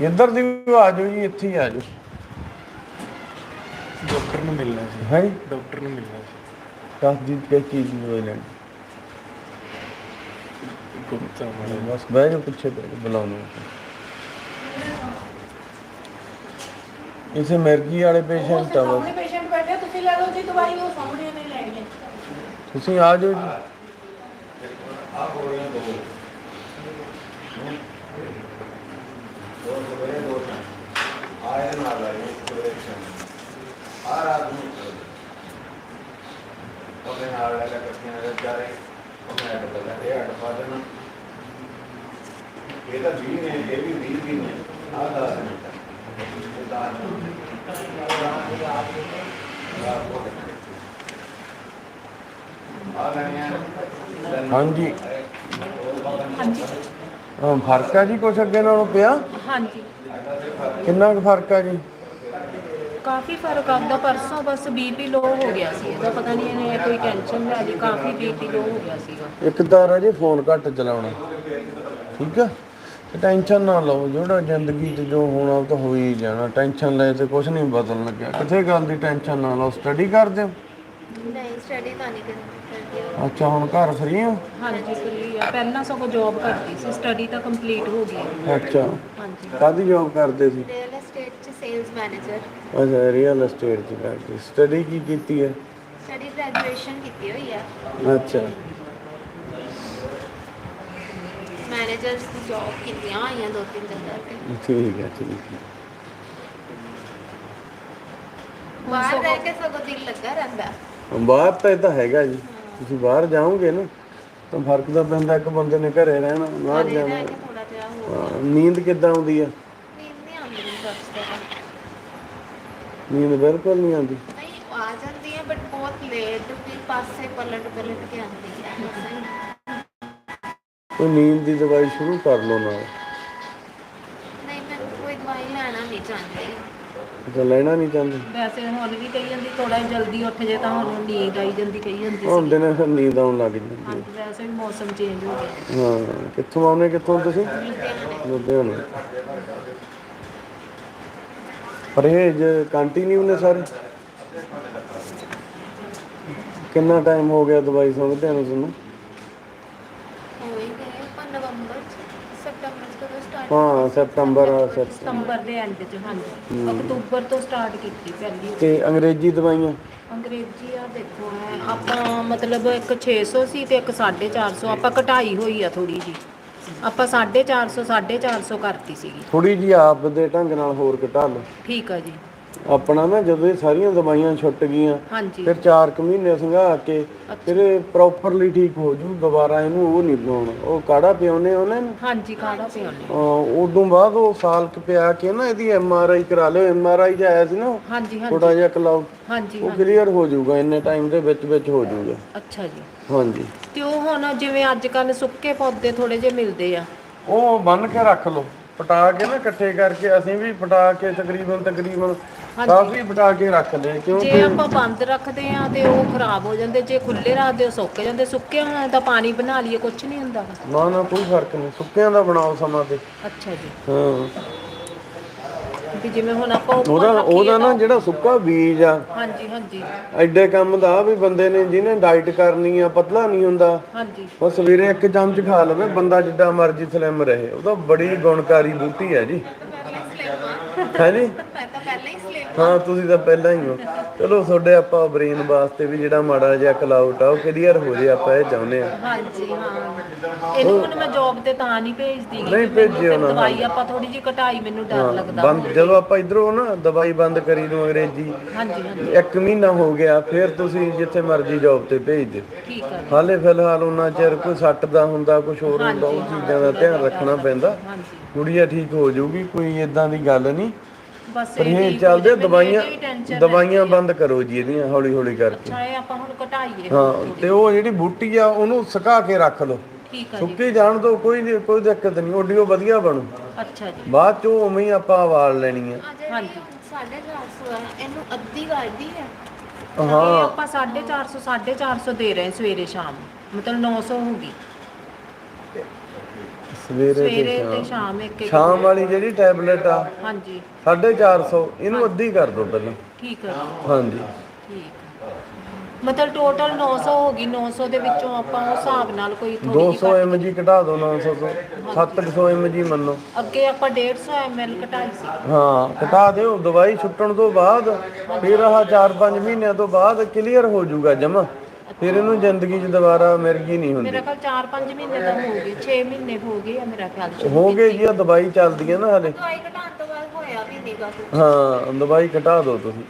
Speaker 1: ਇੱਧਰ ਦੀ ਆ ਜਾਓ ਜੀ ਇੱਥੇ ਹੀ ਆ ਜਾਓ।
Speaker 4: ਨੂੰ ਮਿਲਣਾ ਸੀ।
Speaker 1: ਹੈ?
Speaker 4: ਡਾਕਟਰ ਨੂੰ ਮਿਲਣਾ ਸੀ।
Speaker 1: ਕਸਦੀਪ ਕਿਸ ਚੀਜ਼ ਦਵਾਈ ਲੈਣੀ
Speaker 4: ਗੁਪਤਾ ਮਾੜਾ
Speaker 1: ਬਸ ਬਹਿ ਜਾਓ ਪਿੱਛੇ ਬਹਿ ਜਾਓ ਬੁਲਾਉਣੇ ਇਸੇ ਮਿਰਗੀ ਵਾਲੇ ਪੇਸ਼ੈਂਟ ਆ ਬਸ।
Speaker 3: ਸਾਹਮਣੇ ਪੇਸ਼ੈਂਟ ਬੈਠੇ ਆ, ਤੁਸੀਂ ਲੈ ਲਓ ਜੀ ਦਵਾਈ ਉਹ ਸਾਹਮਣੇ ਨਹੀਂ ਲੈਣੀ ਹੈ
Speaker 1: ਤੁਸੀਂ ਆ ਜਾਓ ਜੀ।
Speaker 5: ਇਹਦਾ 20 ਨੇ ਇਹ ਵੀ 20 ਵੀ ਨੇ। ਆਹ ਦਾ ਆ ਲੈਣੀਆਂ
Speaker 1: ਹਾਂਜੀ।
Speaker 3: ਹਾਂਜੀ।
Speaker 1: ਹਾਂ ਫ਼ਰਕ ਆ ਜੀ ਕੁਛ ਅੱਗੇ ਨਾਲੋਂ ਪਿਆ?
Speaker 3: ਹਾਂਜੀ।
Speaker 1: ਕਿੰਨਾ ਕੁ ਫ਼ਰਕ ਆ ਜੀ?
Speaker 3: ਕਾਫੀ ਫ਼ਰਕ ਆਉਂਦਾ ਪਰਸੋਂ ਬਸ ਬੀਪੀ ਲੋ ਹੋ ਗਿਆ ਸੀ। ਇਹਦਾ ਪਤਾ ਨਹੀਂ ਇਹਨੇ ਕੋਈ ਟੈਨਸ਼ਨ ਲੈ ਲਈ ਕਾਫੀ ਬੀਪੀ ਲੋ ਹੋ ਗਿਆ ਸੀਗਾ।
Speaker 1: ਇੱਕ ਤਾਂ ਰਾਜੇ ਫੋਨ ਘੱਟ ਚਲਾਉਣਾ। ਠੀਕ ਆ? ਤੇ ਟੈਨਸ਼ਨ ਨਾ ਲਓ ਜਿਹੜਾ ਜ਼ਿੰਦਗੀ 'ਚ ਜੋ ਹੋਣਾ ਉਹ ਤਾਂ ਹੋ ਹੀ ਜਾਣਾ। ਟੈਨਸ਼ਨ ਲੈ ਤੇ ਕੁਝ ਨਹੀਂ ਬਦਲਣ ਲੱਗਿਆ। ਕਿਸੇ ਗੱਲ ਦੀ ਟੈਨਸ਼ਨ ਨਾ ਲਓ। ਸਟੱਡੀ ਕਰਦੇ ਹੋ?
Speaker 6: ਨਹੀਂ ਸਟੱਡੀ ਤਾਂ ਨਹੀਂ ਕਰਦੀ
Speaker 1: ਅੱਛਾ ਹੁਣ ਘਰ ਫਰੀ ਹੋ?
Speaker 3: ਹਾਂਜੀ ਫਰੀ ਆ। ਪਹਿਲਾਂ ਸਗੋਂ ਜੌਬ ਕਰਦੀ ਸੀ। ਸਟੱਡੀ ਤਾਂ ਕੰਪਲੀਟ ਹੋ ਗਈ।
Speaker 1: ਅੱਛਾ।
Speaker 3: ਹਾਂਜੀ।
Speaker 1: ਕਾਦੀ ਜੋਬ ਕਰਦੇ ਸੀ?
Speaker 6: ਚ ਸੇਲਸ ਮੈਨੇਜਰ
Speaker 1: ਅੱਛਾ ਰੀਅਲ ਐਸਟੇਟ 'ਚ ਕਰਦੇ ਸਟੱਡੀ ਕੀ ਕੀਤੀ ਹੈ?
Speaker 6: ਸਟੱਡੀ ਗ੍ਰੈਜੂਏਸ਼ਨ ਕੀਤੀ ਹੋਈ ਆ
Speaker 1: ਅੱਛਾ।
Speaker 6: ਮੈਨੇਜਰਸ ਦੀ ਜੌਬ ਕੀਤੀਆਂ ਹੋਈਆਂ ਦੋ ਤਿੰਨ ਜਗ੍ਹਾ ਤੇ।
Speaker 1: ਠੀਕ ਹੈ ਠੀਕ ਹੈ।
Speaker 6: ਬਾਹਰ ਰਹਿ ਕੇ ਸਗੋਂ ਦਿਲ ਲੱਗਾ ਰਹਿੰਦਾ।
Speaker 1: ਬਾਹਰ ਤਾਂ ਇਹ ਤਾਂ ਹੈਗਾ ਜੀ। ਤੁਸੀਂ ਬਾਹਰ ਜਾਓਗੇ ਨਾ ਤਾਂ ਫ਼ਰਕ ਤਾਂ ਪੈਂਦਾ ਇੱਕ ਬੰਦੇ ਨੇ ਘਰੇ ਰਹਿਣਾ ਬਾਹਰ ਜਾਣਾ।
Speaker 6: ਥੋੜਾ ਜਿਹਾ ਹੋ
Speaker 1: ਹਾਂ, ਨੀਂਦ ਕਿੱਦਾਂ ਆਉਂਦੀ ਆ
Speaker 6: ਨੀਂਦ ਨਹੀਂ
Speaker 1: ਨੀਂਦ ਬਿਲਕੁਲ ਨਹੀਂ ਆਉਂਦੀ।
Speaker 6: ਨਹੀਂ ਆ ਜਾਂਦੀ ਹੈ ਬਟ ਬਹੁਤ ਲੇਟ ਫਿਰ ਪਾਸੇ ਪਲਟ ਪਲਟ ਕੇ ਆਉਂਦੀ ਹੈ
Speaker 1: ਕੋਈ ਨੀਂਦ ਦੀ ਦਵਾਈ ਸ਼ੁਰੂ ਕਰ ਲਓ ਨਾਲ।
Speaker 6: ਨਹੀਂ ਮੈਂ ਕੋਈ ਦਵਾਈ ਲੈਣਾ ਨਹੀਂ ਚਾਹੁੰਦੀ।
Speaker 1: ਜੇ ਲੈਣਾ ਨਹੀਂ ਚਾਹੁੰਦੇ?
Speaker 3: ਵੈਸੇ ਹੁਣ ਵੀ ਕਹੀ ਜਾਂਦੀ ਥੋੜਾ ਜਲਦੀ ਉੱਠ ਜੇ ਤਾਂ ਹੁਣ ਨੀਂਦ ਆਈ ਜਾਂਦੀ ਕਹੀ ਜਾਂਦੀ
Speaker 1: ਹੁਣ ਦਿਨੇ ਫਿਰ ਨੀਂਦ ਆਉਣ ਲੱਗ ਜਾਂਦੀ। ਹੈ।
Speaker 3: ਵੈਸੇ ਵੀ ਮੌਸਮ ਚੇਂਜ ਹੋ ਗਿਆ।
Speaker 1: ਹਾਂ ਕਿੱਥੋਂ ਆਉਨੇ ਕਿੱਥੋਂ ਤੁਸੀਂ? ਲੁਧਿਆਣੇ। ਪਰਹੇਜ ਕੰਟੀਨਿਊ ਨੇ ਸਾਰੇ। ਕਿੰਨਾ ਟਾਈਮ ਹੋ ਗਿਆ ਦਵਾਈ ਸੁਣਦੇ ਨੂੰ ਤੁਹਾਨੂੰ?
Speaker 6: ਹੋ ਹੀ ਗਏ ਆਪਾਂ ਨਵੰਬਰ ਚ ਸਤੰਬਰ ਚ ਕਦੋਂ ਸਟਾਰਟ
Speaker 1: ਹਾਂ ਸਤੰਬਰ ਸਤ-
Speaker 3: ਸਤੰਬਰ ਦੇ ਐਂਡ 'ਚ ਹਾਂਜੀ। ਅਕਤੂਬਰ ਤੋਂ ਸਟਾਰਟ ਕੀਤੀ ਪਹਿਲੀ।
Speaker 1: ਤੇ ਅੰਗਰੇਜ਼ੀ ਦਵਾਈਆਂ?
Speaker 3: ਅੰਗਰੇਜ਼ੀ ਆ ਦੇਖੋ ਆਪਾਂ ਮਤਲਬ ਇੱਕ 600 ਸੀ ਤੇ ਇੱਕ 450 ਆਪਾਂ ਘਟਾਈ ਹੋਈ ਆ ਥੋੜੀ ਜੀ ਆਪਾਂ 450 450 ਕਰਤੀ ਸੀਗੀ।
Speaker 1: ਥੋੜੀ ਜੀ ਆਪ ਦੇ ਢੰਗ ਨਾਲ ਹੋਰ ਘਟਾ ਲਓ।
Speaker 3: ਠੀਕ ਆ ਜੀ।
Speaker 1: ਆਪਣਾ ਨਾ ਜਦੋਂ ਇਹ ਸਾਰੀਆਂ ਦਵਾਈਆਂ ਛੁੱਟ ਗਈਆਂ
Speaker 3: ਹਾਂਜੀ।
Speaker 1: ਫਿਰ 4 ਕੁ ਮਹੀਨੇ ਸੰਘਾ ਕੇ ਫਿਰ ਇਹ ਪ੍ਰੋਪਰਲੀ ਠੀਕ ਹੋ ਜੂ ਦੁਬਾਰਾ ਇਹਨੂੰ ਉਹ ਨਹੀਂ ਲਾਉਣਾ ਉਹ ਕਾੜਾ ਪਿਉਨੇ ਉਹਨੇ? ਨਾ
Speaker 3: ਹਾਂਜੀ ਕਾੜਾ
Speaker 1: ਅਹ ਉਦੋਂ ਬਾਅਦ ਉਹ ਸਾਲ ਕੁ ਪਿਆ ਕੇ ਨਾ ਇਹਦੀ ਐਮ ਆਰ ਆਈ ਕਰਾ ਲਿਓ ਐਮ ਆਰ ਆਈ ਚ ਆਇਆ ਸੀ ਨਾ
Speaker 3: ਹਾਂਜੀ ਹਾਂਜੀ।
Speaker 1: ਥੋੜਾ ਜਿਹਾ ਕਲਾਉ
Speaker 3: ਹਾਂਜੀ
Speaker 1: ਉਹ ਕਲੀਅਰ ਹੋ ਜਾਊਗਾ ਇੰਨੇ ਟਾਈਮ ਦੇ ਵਿੱਚ ਵਿੱਚ ਹੋ ਜਾਊਗਾ।
Speaker 3: ਅੱਛਾ ਜੀ।
Speaker 1: ਹਾਂਜੀ।
Speaker 3: ਤੇ ਉਹ ਹੁਣ ਜਿਵੇਂ ਅੱਜ ਕੱਲ ਸੁੱਕੇ ਪੌਦੇ ਥੋੜੇ ਜਿਹੇ ਮਿਲਦੇ ਆ।
Speaker 1: ਉਹ ਬੰਨ ਕੇ ਰੱਖ ਲਓ। ਪਟਾ ਕੇ ਨਾ ਇਕੱਠੇ ਕਰਕੇ ਅਸੀਂ ਵੀ ਪਟਾ ਕੇ ਤਕਰੀਬਨ ਤਕਰੀਬਨ ਕਾਫੀ ਪਟਾ ਕੇ ਰੱਖ ਲਏ
Speaker 3: ਜੇ ਆਪਾਂ ਬੰਦ ਰੱਖਦੇ ਆ ਤੇ ਉਹ ਖਰਾਬ ਹੋ ਜਾਂਦੇ ਜੇ ਖੁੱਲੇ ਰੱਖਦੇ ਉਹ ਸੁੱਕ ਜਾਂਦੇ ਸੁੱਕੇ ਹੋਣ ਤਾਂ ਪਾਣੀ ਬਣਾ ਲਈਏ ਕੁਝ ਨਹੀਂ ਹੁੰਦਾ।
Speaker 1: ਨਾ ਨਾ ਕੋਈ ਫ਼ਰਕ ਨਹੀਂ ਸੁੱਕਿਆਂ ਦਾ ਬਣਾਓ ਸਮਾਂ ਤੇ।
Speaker 3: ਅੱਛਾ ਜੀ।
Speaker 1: ਹਾਂ।
Speaker 3: ਵੀ ਜਿਵੇਂ ਹੁਣ ਆਪਾਂ ਉੱਪਰ
Speaker 1: ਉਹਦਾ
Speaker 3: ਰੱਖੀਏ
Speaker 1: ਉਹਦਾ ਨਾ
Speaker 3: ਤਾਂ-
Speaker 1: ਜਿਹੜਾ ਸੁੱਕਾ ਬੀਜ ਆ।
Speaker 3: ਹਾਂਜੀ ਹਾਂਜੀ।
Speaker 1: ਐਡੇ ਕੰਮ ਦਾ ਵੀ ਬੰਦੇ ਨੇ ਜਿਹਨੇ ਡਾਈਟ ਕਰਨੀ ਆ ਪਤਲਾ ਨਹੀਂ ਹੁੰਦਾ।
Speaker 3: ਹਾਂਜੀ।
Speaker 1: ਉਹ ਸਵੇਰੇ ਇੱਕ ਚਮਚ ਖਾ ਲਵੇ ਬੰਦਾ ਜਿੱਦਾਂ ਮਰਜ਼ੀ ਸਲਿਮ ਰਹੇ। ਉਹਦਾ ਬੜੀ ਗੁਣਕਾਰੀ ਬੂਟੀ ਹੈ ਜੀ। ਹੈ ਜੀ?
Speaker 6: ਮੈਂ ਤਾਂ ਪਹਿਲਾਂ ਹੀ ਸਲੇਪ
Speaker 1: ਹਾਂ ਤੁਸੀਂ ਤਾਂ ਪਹਿਲਾਂ ਹੀ ਹੋ। ਚਲੋ ਤੁਹਾਡੇ ਆਪਾਂ ਬ੍ਰੇਨ ਵਾਸਤੇ ਵੀ ਜਿਹੜਾ ਮਾੜਾ ਜਿਹਾ ਕਲਾਊਟ ਆ ਉਹ ਕਲੀਅਰ ਹੋ ਜੇ ਆਪਾਂ ਇਹ ਚਾਹੁੰਦੇ ਆ।
Speaker 3: ਹਾਂਜੀ ਹਾਂ। ਇਹਨੂੰ ਹੁਣ ਮੈਂ ਜੌਬ ਤੇ ਤਾਂ ਨਹੀਂ ਭੇਜਦੀ
Speaker 1: ਨਹੀਂ ਭੇਜਿਓ ਨਾ,
Speaker 3: ਦਵਾਈ ਆਪਾਂ ਥੋੜੀ ਜਿਹੀ ਘਟਾਈ ਮੈਨੂੰ ਡਰ ਲੱਗਦਾ
Speaker 1: ਬੰਦ ਜਦੋਂ ਆਪਾਂ ਇਧਰੋਂ ਨਾ ਦਵਾਈ ਬੰਦ ਕਰੀ ਨੂੰ ਅੰਗਰੇਜ਼ੀ
Speaker 3: ਹਾਂਜੀ ਹਾਂਜੀ।
Speaker 1: ਇੱਕ ਮਹੀਨਾ ਹੋ ਗਿਆ ਫਿਰ ਤੁਸੀਂ ਜਿੱਥੇ ਮਰਜ਼ੀ ਜੌਬ ਤੇ ਭੇਜ ਦਿਓ।
Speaker 3: ਠੀਕ।
Speaker 1: ਹਾਲੇ ਫਿਲਹਾਲ ਉਹਨਾਂ ਚਿਰ ਕੋਈ ਸੱਟ ਦਾ ਹੁੰਦਾ ਕੁਝ ਹੋਰ ਹੁੰਦਾ ਉਹ ਚੀਜ਼ਾਂ ਦਾ ਧਿਆਨ ਰੱਖਣਾ ਪੈਂਦਾ।
Speaker 3: ਹਾਂਜੀ।
Speaker 1: ਗੁੜੀਆ ਠੀਕ ਹੋ ਜਾਊਗੀ ਕੋਈ ਇਦਾਂ ਦੀ ਗੱਲ ਨਹੀਂ।
Speaker 3: ਬਸ ਇਹ
Speaker 1: ਪਰਹੇਜ਼
Speaker 3: ਹੋ
Speaker 1: ਚੱਲਦੇ ਦਵਾਈਆਂ ਦਵਾਈਆਂ ਬੰਦ ਕਰੋ ਜੀ ਇਹਦੀਆਂ ਹੌਲੀ ਹੌਲੀ ਕਰਕੇ।
Speaker 3: ਅੱਛਾ ਇਹ ਆਪਾਂ ਹੁਣ ਘਟਾਈਏ।
Speaker 1: ਹਾਂ ਤੇ ਉਹ ਜਿਹੜੀ ਬੂਟੀ ਆ ਉਹਨੂੰ ਸੁਕਾ ਕੇ ਰੱਖ ਲਓ।
Speaker 3: ਠੀਕ ਆ ਜੀ।
Speaker 1: ਸੁੱਕੀ ਜਾਣ ਦੋ ਕੋਈ ਨਹੀਂ ਕੋਈ ਦਿੱਕਤ ਨਹੀਂ ਆਡੀਓ ਵਧੀਆ ਬਣੂ।
Speaker 3: ਅੱਛਾ ਜੀ।
Speaker 1: ਬਾਅਦ ਚ ਉਹ ਉਵੇਂ ਹੀ ਆਪਾਂ ਵਾਲ ਲੈਣੀ ਆ।
Speaker 6: ਆ ਜਿਹੜੀ 450 ਹੈ ਇਹਨੂੰ ਅੱਧੀ ਕਰਦੀ ਹੈ?
Speaker 3: ਇਹ ਆਪਾਂ 450 450 ਦੇ ਰਹੇ ਹਾਂ ਸਵੇਰੇ ਸ਼ਾਮ ਮਤਲਬ 900 ਹੋ ਗਈ।
Speaker 1: ਸਵੇਰੇ
Speaker 3: ਸਵੇਰੇ
Speaker 1: ਤੇ ਸ਼ਾਮ।
Speaker 3: ਇੱਕ ਇੱਕ
Speaker 1: ਸ਼ਾਮ ਵਾਲੀ ਜਿਹੜੀ ਟੈਬਲੇਟ ਆ
Speaker 3: ਹਾਂਜੀ।
Speaker 1: 450 ਇਹਨੂੰ ਅੱਧੀ ਕਰ ਦਿਓ ਪਹਿਲਾਂ।
Speaker 3: ਠੀਕ ਜੀ,
Speaker 1: ਹਾਂਜੀ।
Speaker 3: ਠੀਕ ਆ। ਮਤਲਬ ਟੋਟਲ 900 ਹੋ ਗਈ 900 ਦੇ ਵਿੱਚੋਂ ਆਪਾਂ ਹਿਸਾਬ ਨਾਲ ਕੋਈ ਥੋੜੀ
Speaker 1: 200 mg ਘਟਾ ਦਿਓ 900 ਤੋਂ। 700 mg ਮੰਨੋ।
Speaker 3: ਅੱਗੇ ਆਪਾਂ 150 ml ਘਟਾਈ ਸੀ।
Speaker 1: ਹਾਂ ਘਟਾ ਦਿਓ। ਦਵਾਈ ਛੁੱਟਣ ਤੋਂ ਬਾਅਦ ਫਿਰ ਆਹ 4-5 ਮਹੀਨਿਆਂ ਤੋਂ ਬਾਅਦ ਕਲੀਅਰ ਹੋ ਜਾਊਗਾ ਜਮਾ। ਫਿਰ ਇਹਨੂੰ ਜ਼ਿੰਦਗੀ 'ਚ ਦੁਬਾਰਾ ਮਿਰਗੀ ਨਹੀਂ ਹੁੰਦੀ।
Speaker 3: ਮੇਰਾ ਖਿਆਲ 4-5 ਮਹੀਨੇ ਤਾਂ ਹੋ ਗਏ 6 ਮਹੀਨੇ ਹੋ ਗਏ ਆ ਮੇਰਾ ਖਿਆਲ ਚ
Speaker 1: ਹੋ ਗਏ ਜੀ ਆ ਦਵਾਈ ਚੱਲਦੀ ਹੈ ਨਾ ਹਲੇ।
Speaker 6: ਦਵਾਈ ਘਟਾਉਣ ਤੋਂ ਬਾਅਦ ਹੋਇਆ ਵੀ ਨਹੀਂਗਾ
Speaker 1: ਹਾਂ ਦਵਾਈ ਘਟਾ ਦਿਓ ਤੁਸੀਂ।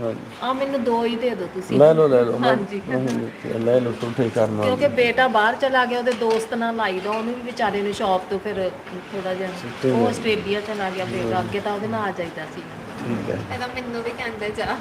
Speaker 1: ਹਾਂਜੀ।
Speaker 3: ਆ ਮੈਨੂੰ ਦੋ ਹੀ ਦੇ ਦਿਓ ਤੁਸੀਂ।
Speaker 1: ਲੈ ਲਓ ਲੈ ਲਓ। ਮੈਂ-
Speaker 3: ਹਾਂਜੀ।
Speaker 1: ਹਾਂਜੀ, ਲੈ ਲਓ ਸੁਠੇ ਕਰਨਾ
Speaker 3: ਕਿਉਂਕਿ ਬੇਟਾ ਬਾਹਰ ਚਲਾ ਗਿਆ ਉਹਦੇ ਦੋਸਤ ਨਾਲ ਲਾਈਦਾ ਉਹਨੂੰ ਵੀ ਵਿਚਾਰੇ ਨੂੰ ਸ਼ਾਪ ਤੋਂ ਫਿਰ ਥੋੜਾ ਜਿਹਾ ਉਹ ਆਸਟ੍ਰੇਲੀਆ ਚਲਾ ਗਿਆ ਬੇਟਾ ਅੱਗੇ ਤਾਂ ਉਹਦੇ ਨਾਲ ਆ ਜਾਈਦਾ ਸੀ।
Speaker 1: ਠੀਕ ਹੈ।
Speaker 6: ਇਹ ਤਾਂ ਮੈਨੂੰ ਵੀ ਕਹਿੰਦੇ ਜਾ।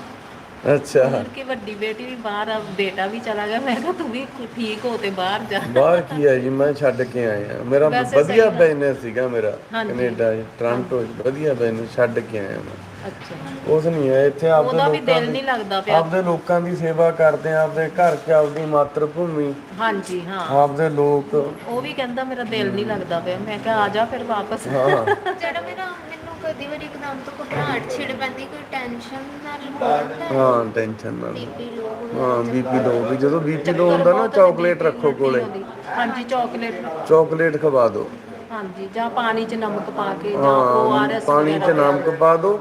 Speaker 1: ਅੱਛਾ।
Speaker 3: ਕਿ ਵੱਡੀ ਬੇਟੀ ਵੀ ਬਾਹਰ ਆ ਬੇਟਾ ਵੀ ਚਲਾ ਗਿਆ। ਮੈਂ ਕਿਹਾ ਤੂੰ ਵੀ ਠੀਕ ਹੋ ਤੇ ਬਾਹਰ ਜਾ।
Speaker 1: ਬਾਹਰ ਕੀ ਹੈ ਜੀ? ਮੈਂ ਛੱਡ ਕੇ ਆਇਆ। ਮੇਰਾ
Speaker 3: ਵੈਸੇ
Speaker 1: ਵਧੀਆ। ਬਿਜ਼ਨਸ ਸੀਗਾ ਮੇਰਾ
Speaker 3: ਹਾਂਜੀ।
Speaker 1: ਕੈਨੇਡਾ 'ਚ, ਟੋਰਾਂਟੋ। 'ਚ ਵਧੀਆ ਬਿਜ਼ਨਸ ਛੱਡ ਕੇ ਆਇਆ ਮੈਂ।
Speaker 3: ਅੱਛਾ।
Speaker 1: ਉਸ ਨਹੀਂ ਹੈ ਇੱਥੇ ਆਪਦੇ
Speaker 3: ਉਹਦਾ ਵੀ
Speaker 1: ਲੋਕਾਂ
Speaker 3: ਦਿਲ
Speaker 1: ਦੀ
Speaker 3: ਨਹੀਂ ਲੱਗਦਾ ਪਿਆ।
Speaker 1: ਆਪਦੇ ਲੋਕਾਂ ਦੀ ਸੇਵਾ ਕਰਦੇ ਆ ਆਪਦੇ ਘਰ 'ਚ ਆਪਦੀ ਮਾਤਰ ਭੂਮੀ।
Speaker 3: ਹਾਂਜੀ ਹਾਂ।
Speaker 1: ਆਪਦੇ ਲੋਕ।
Speaker 3: ਉਹ ਵੀ ਕਹਿੰਦਾ ਮੇਰਾ ਦਿਲ ਨਹੀਂ ਲੱਗਦਾ ਪਿਆ। ਮੈਂ ਕਿਹਾ ਆ ਜਾ ਫਿਰ ਵਾਪਸ।
Speaker 1: ਹਾਂ।
Speaker 6: ਜਿਹੜਾ ਮੇਰਾ ਮੈਨੂੰ ਕਦੀ ਵਾਰੀ ਇੱਕਦਮ ਤੋਂ ਘਬਰਾਹਟ ਛਿੜ ਪੈਂਦੀ ਕੋਈ ਟੈਨਸ਼ਨ ਨਾਲ ਹੁੰਦਾ
Speaker 1: ਹਾਂ ਟੈਨਸ਼ਨ ਨਾਲ।
Speaker 6: ਬੀਪੀ ਲੋ
Speaker 1: ਹਾਂ ਬੀਪੀ ਲੋ ਵੀ ਜਦੋਂ ਬੀਪੀ ਲੋ ਹੁੰਦਾ ਨਾ ਚਾਕਲੇਟ ਰੱਖੋ ਕੋਲੇ।
Speaker 3: ਹਾਂਜੀ ਚਾਕਲੇਟ
Speaker 1: ਚਾਕਲੇਟ ਖਵਾ ਦਿਓ
Speaker 3: ਹਾਂਜੀ ਜਾਂ ਪਾਣੀ 'ਚ ਨਮਕ ਪਾ ਕੇ ਜਾਂ
Speaker 1: ਹਾਂ
Speaker 3: ORS
Speaker 1: ਪਾਣੀ 'ਚ ਨਮਕ ਪਾ ਦਿਓ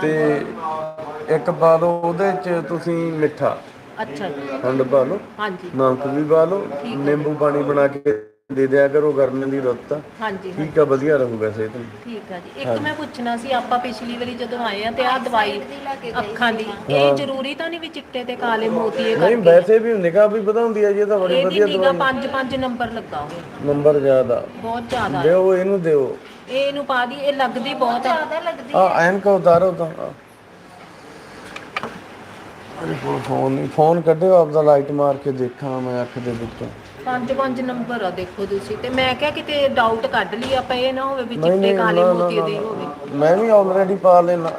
Speaker 1: ਤੇ ਇੱਕ ਪਾ ਦਿਓ ਉਹਦੇ 'ਚ ਤੁਸੀਂ ਮਿੱਠਾ।
Speaker 3: ਅੱਛਾ। ਜੀ
Speaker 1: ਖੰਡ ਪਾ ਲਓ।
Speaker 3: ਹਾਂਜੀ।
Speaker 1: ਨਮਕ ਵੀ ਪਾ ਲਓ। ਨਿੰਬੂ ਪਾਣੀ ਬਣਾ ਕੇ ਦੇ ਦਿਆ ਕਰੋ ਗਰਮੀ ਦੀ ਰੁੱਤ ਆ
Speaker 3: ਹਾਂਜੀ
Speaker 1: ਠੀਕ ਆ ਵਧੀਆ ਰਹੂਗਾ ਸਿਹਤ ਨੂੰ
Speaker 3: ਠੀਕ ਆ ਜੀ। ਇੱਕ ਮੈਂ ਪੁੱਛਣਾ ਸੀ ਆਪਾਂ ਪਿਛਲੀ ਵਾਰੀ ਜਦੋਂ ਆਏ ਆ ਤੇ ਆਹ ਦਵਾਈ ਅੱਖਾਂ ਦੀ ਇਹ ਜ਼ਰੂਰੀ ਤਾਂ ਨਹੀਂ ਵੀ ਚਿੱਟੇ ਤੇ ਕਾਲੇ ਮੋਤੀ ਇਹ
Speaker 1: ਨਹੀਂ
Speaker 3: ਕਰਕੇ?
Speaker 1: ਵੈਸੇ ਵੀ ਨਿਗਾਹ ਵੀ ਵਧਾਉਂਦੀ ਹੈ ਜੀ ਇਹ ਤਾਂ ਬੜੀ
Speaker 3: ਇਹਦੀ
Speaker 1: ਵਧੀਆ
Speaker 3: ਨਿਗਾ
Speaker 1: ਦਵਾਈ
Speaker 3: 5-5 ਨੰਬਰ ਲੱਗਾ ਹੋਇਆ
Speaker 1: ਨੰਬਰ ਜ਼ਿਆਦਾ।
Speaker 3: ਬਹੁਤ ਜ਼ਿਆਦਾ
Speaker 1: ਦਿਓ ਇਹਨੂੰ ਦਿਓ।
Speaker 3: ਇਹ ਇਹਨੂੰ ਪਾ ਦੀ ਇਹ ਲੱਗਦੀ ਬਹੁਤ ਆ।
Speaker 6: ਜ਼ਿਆਦਾ ਲੱਗਦੀ
Speaker 1: ਆ ਐਨਕ ਉਤਾਰੋ ਤਾਂ। ਆਹ। ਮੇਰੇ ਕੋਲ ਫੋਨ ਨਹੀਂ ਫੋਨ ਕੱਢਿਓ ਆਪਦਾ ਲਾਈਟ ਮਾਰ ਕੇ ਦੇਖਾਂ ਮੈਂ ਅੱਖ ਦੇ ਵਿੱਚੋਂ।
Speaker 3: ਪੰਜ ਪੰਜ ਨੰਬਰ ਆ ਦੇਖੋ ਤੁਸੀਂ। ਤੇ ਮੈਂ ਕਿਹਾ ਕਿਤੇ ਡਾਊਟ ਕੱਢ ਲਈ ਆਪਾਂ ਇਹ ਨਾ ਹੋਵੇ ਵੀ ਚਿੱਟੇ ਕਾਲੇ
Speaker 1: ਨਾ,
Speaker 3: ਮੋਤੀ
Speaker 1: ਨਾ,
Speaker 3: ਦੇ। ਹੋਵੇ।
Speaker 1: ਮੈਂ ਵੀ ਆਲਰੇਡੀ ਪਾ ਲੈਣਾ।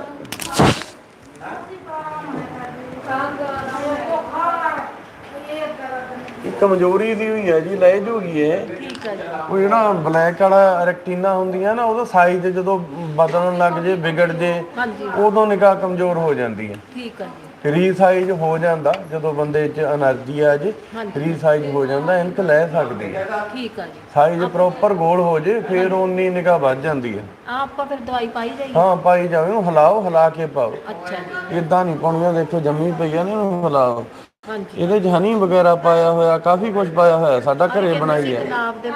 Speaker 1: ਇਹ ਕਮਜ਼ੋਰੀ ਦੀ ਹੋਈ ਹੈ ਜੀ ਲੈ ਜੂਗੀ ਇਹ
Speaker 3: ਠੀਕ ਆ ਜੀ।
Speaker 1: ਉਹ ਜਿਹੜਾ ਬਲੈਕ ਵਾਲਾ ਰੈਕਟੀਨਾ ਹੁੰਦੀਆਂ ਨਾ ਉਹਦਾ ਸਾਈਜ਼ ਜਦੋਂ ਬਦਲਣ ਲੱਗ ਜੇ ਵਿਗੜ ਜੇ
Speaker 3: ਹਾਂਜੀ।
Speaker 1: ਉਦੋਂ ਨਿਗਾਹ ਕਮਜ਼ੋਰ ਹੋ ਜਾਂਦੀ ਹੈ।
Speaker 3: ਠੀਕ ਆ ਜੀ।
Speaker 1: ਰੀਸਾਈਜ਼ ਹੋ ਜਾਂਦਾ ਜਦੋਂ ਬੰਦੇ 'ਚ એનર્ਜੀ ਆ ਜੇ ਰੀਸਾਈਜ਼ ਹੋ ਜਾਂਦਾ ਇਨਕ ਲੈ ਸਕਦੇ ਆ।
Speaker 3: ਠੀਕ ਆ ਜੀ।
Speaker 1: ਸਾਈਜ਼ ਪ੍ਰੋਪਰ ਗੋਲ ਹੋ ਜੇ ਫਿਰ ਉਨੀ ਨਿਗਾ ਵੱਧ ਜਾਂਦੀ
Speaker 3: ਆ। ਆਪਾਂ ਫਿਰ ਦਵਾਈ ਪਾਈ ਜਾਈਏ?
Speaker 1: ਹਾਂ ਪਾਈ ਜਾਵੇ ਉਹ ਹਲਾਓ ਹਲਾ ਕੇ ਪਾਓ।
Speaker 3: ਅੱਛਾ
Speaker 1: ਇਦਾਂ ਨਹੀਂ ਪਾਉਣੀਆਂ ਦੇਖੋ ਜੰਮੀ ਪਈ ਆ ਨਾ ਇਹਨੂੰ ਹਲਾਓ।
Speaker 3: ਹਾਂਜੀ।
Speaker 1: ਇਹਦੇ 'ਚ ਵਗੈਰਾ ਪਾਇਆ ਹੋਇਆ ਕਾਫੀ ਕੁਝ ਪਾਇਆ ਹੋਇਆ ਸਾਡਾ ਘਰੇ ਬਣਾਈ ਹੈ
Speaker 3: ਗੁਲਾਬ ਦੇ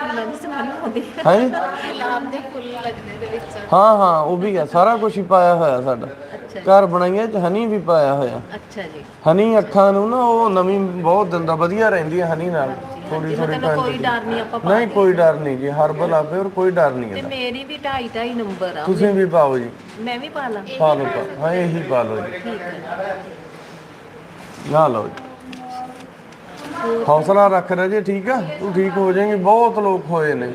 Speaker 3: ਦੇ
Speaker 6: ਫੁੱਲ ਲੱਗਦੇ ਦੇ ਵਿੱਚ।
Speaker 1: ਹਾਂ ਹਾਂ ਉਹ ਵੀ ਹੈ ਸਾਰਾ ਕੁਝ ਹੀ ਪਾਇਆ ਹੋਇਆ ਸਾਡਾ।
Speaker 3: ਅੱਛਾ ਜੀ।
Speaker 1: ਘਰ ਬਣਾਈਆਂ 'ਚ ਹਨੀ ਵੀ ਪਾਇਆ ਹੋਇਆ।
Speaker 3: ਅੱਛਾ ਜੀ।
Speaker 1: ਹਨੀ ਅੱਖਾਂ ਨੂੰ ਨਾ ਉਹ ਨਵੀਂ ਬਹੁਤ ਦਿੰਦਾ ਵਧੀਆ ਰਹਿੰਦੀ ਹੈ ਹਨੀ ਨਾਲ। ਥੋੜੀ ਥੋੜੀ
Speaker 3: ਮਤਲਬ ਕੋਈ ਡਰ ਨਹੀਂ ਆਪਾਂ ਪਾ
Speaker 1: ਨਹੀਂ ਕੋਈ ਡਰ ਨਹੀਂ ਜੀ। ਹਰਬਲ ਆਪੇ ਔਰ ਕੋਈ ਡਰ ਨਹੀਂ
Speaker 3: ਤੇ ਮੇਰੀ ਵੀ 2.5 2.5 ਨੰਬਰ ਆ।
Speaker 1: ਤੁਸੀਂ ਵੀ ਪਾਓ ਜੀ।
Speaker 3: ਮੈਂ ਵੀ ਪਾ ਲਾਂ।
Speaker 1: ਪਾ ਲਓ ਪਾ ਹਾਂ ਇਹੀ ਪਾ ਲਓ ਜੀ।
Speaker 3: ਠੀਕ ਹੈ
Speaker 1: ਨਾ ਲਓ ਜੀ। ਹੌਸਲਾ ਰੱਖ ਰਹੇ ਜੀ ਠੀਕ ਆ? ਤੂੰ ਠੀਕ ਹੋ ਜਾਏਂਗੀ। ਬਹੁਤ ਲੋਕ ਹੋਏ ਨੇ।